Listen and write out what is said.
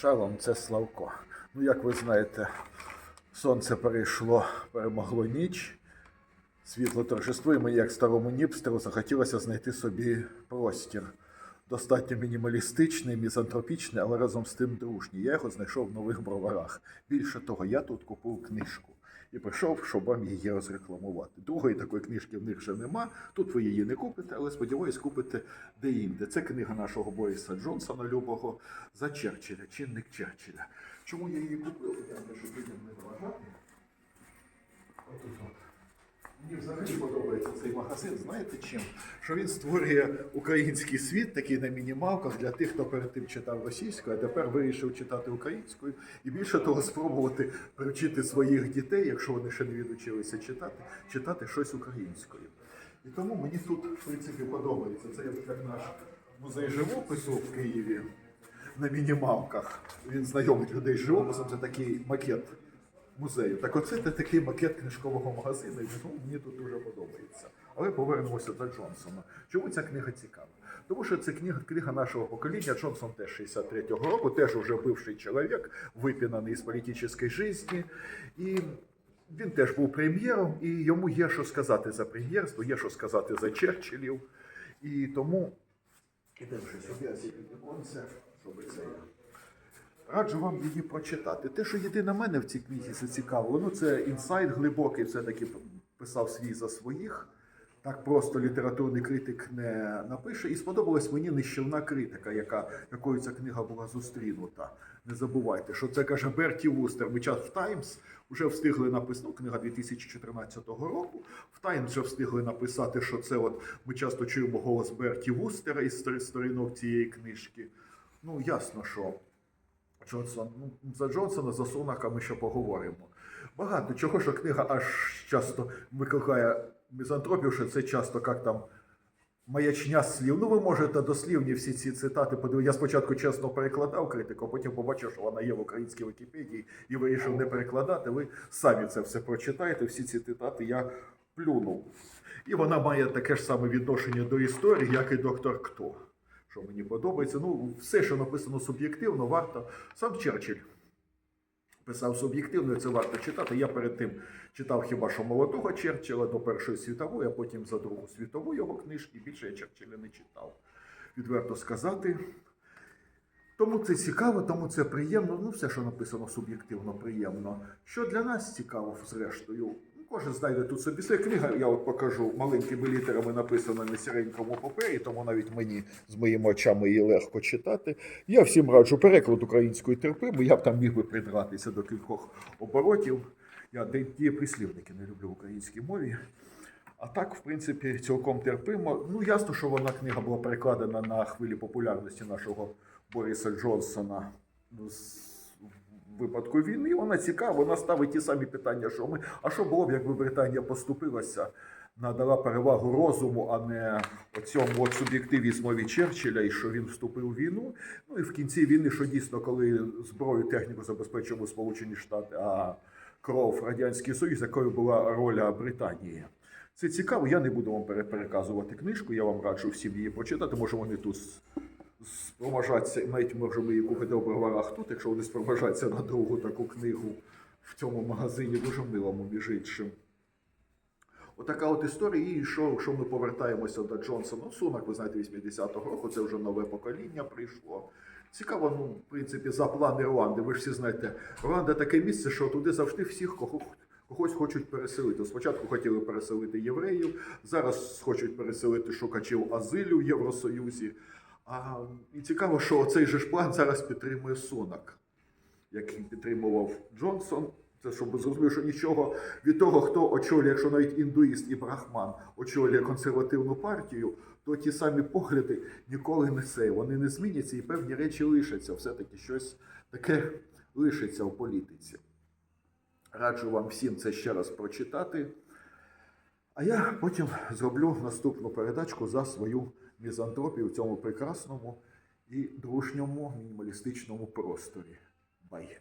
Шалом, це Славко. Ну, як ви знаєте, сонце перейшло, перемогло ніч, світло торжествує, мені, як старому ніпстеру, захотілося знайти собі простір. Достатньо мінімалістичний, мізантропічний, але разом з тим дружній. Я його знайшов в нових броварах. Більше того, я тут купив книжку і прийшов, щоб вам її розрекламувати. Другої такої книжки в них вже нема. Тут ви її не купите, але сподіваюсь, купите де-інде. Це книга нашого Бориса Джонсона Любого за Черчилля, чинник Черчилля. Чому я її купив? Я прошу людям не вважати. Мені подобається цей магазин. Знаєте чим? Що він створює український світ, такий на мінімалках для тих, хто перед тим читав російською, а тепер вирішив читати українською. І більше того, спробувати привчити своїх дітей, якщо вони ще не відучилися читати, читати щось українською. І тому мені тут, в принципі, подобається. Це як наш музей живопису в Києві на мінімалках. Він знайомить людей з живописом, це такий макет музею. Так оце це такий макет книжкового магазину, і тому мені тут дуже подобається. Але повернемося до Джонсона. Чому ця книга цікава? Тому що це книга, книга нашого покоління. Джонсон теж 63-го року, теж уже бивший чоловік, випінаний з політичної житті. І він теж був прем'єром, і йому є що сказати за прем'єрство, є що сказати за Черчиллів. І тому ідемо вже собі щоб це. Раджу вам її прочитати. Те, що єдине мене в цій книзі зацікавило, ну це інсайт глибокий, все-таки писав свій за своїх. Так просто літературний критик не напише. І сподобалась мені нищівна критика, яка, якою ця книга була зустрінута. Не забувайте, що це каже Берті Вустер. Ми час в Таймс вже встигли написати, ну, книга 2014 року. В Таймс вже встигли написати, що це от ми часто чуємо голос Берті Вустера із сторінок цієї книжки. Ну, ясно, що Джонсон. Ну, за Джонсона, за Сунака ми ще поговоримо. Багато чого, що книга аж часто викликає мізантропію, що це часто як там маячня слів. Ну, ви можете дослівні всі ці цитати подивитися. Я спочатку чесно перекладав критику, а потім побачив, що вона є в українській Вікіпедії і вирішив не перекладати. Ви самі це все прочитаєте, всі ці цитати я плюнув. І вона має таке ж саме відношення до історії, як і доктор Хто що мені подобається. Ну, все, що написано суб'єктивно, варто. Сам Черчилль писав суб'єктивно, і це варто читати. Я перед тим читав хіба що молодого Черчилля до Першої світової, а потім за Другу світову його книжки. Більше я Черчилля не читав. Відверто сказати. Тому це цікаво, тому це приємно. Ну, все, що написано суб'єктивно, приємно. Що для нас цікаво, зрештою, кожен знайде тут собі своя книга. Я от покажу маленькими літерами написано на сіренькому папері, тому навіть мені з моїми очами її легко читати. Я всім раджу переклад української терпимо. Я б там міг би придратися до кількох оборотів. Я дієприслівники не люблю в українській мові. А так, в принципі, цілком терпимо. Ну, ясно, що вона книга була перекладена на хвилі популярності нашого Бориса Джонсона випадку війни. Вона цікава, вона ставить ті самі питання, що ми. А що було б, якби Британія поступилася, надала перевагу розуму, а не оцьому от суб'єктивізмові Черчилля, і що він вступив у війну. Ну і в кінці війни, що дійсно, коли зброю техніку забезпечували Сполучені Штати, а кров Радянський Союз, якою була роля Британії. Це цікаво. Я не буду вам пере- переказувати книжку. Я вам раджу всім її прочитати. Може вони тут с- спроважаться, навіть можемо її купити в броварах тут, якщо вони спроважаться на другу таку книгу в цьому магазині, дуже милому, між іншим. Отака от історія. І що, що ми повертаємося до Джонсона. Ну, Сунак, ви знаєте, 80-го року, це вже нове покоління прийшло. Цікаво, ну, в принципі, за плани Руанди. Ви ж всі знаєте, Руанда таке місце, що туди завжди всіх кого, когось хочуть переселити. Спочатку хотіли переселити євреїв, зараз хочуть переселити шукачів азилю в Євросоюзі. А, і цікаво, що цей же ж план зараз підтримує Сунак, який підтримував Джонсон. Це щоб ви зрозуміли, що нічого від того, хто очолює, якщо навіть індуїст і брахман очолює консервативну партію, то ті самі погляди ніколи не це. Вони не зміняться і певні речі лишаться. Все-таки щось таке лишиться в політиці. Раджу вам всім це ще раз прочитати. А я потім зроблю наступну передачку за свою мізантропію в цьому прекрасному і дружньому мінімалістичному просторі. Бай!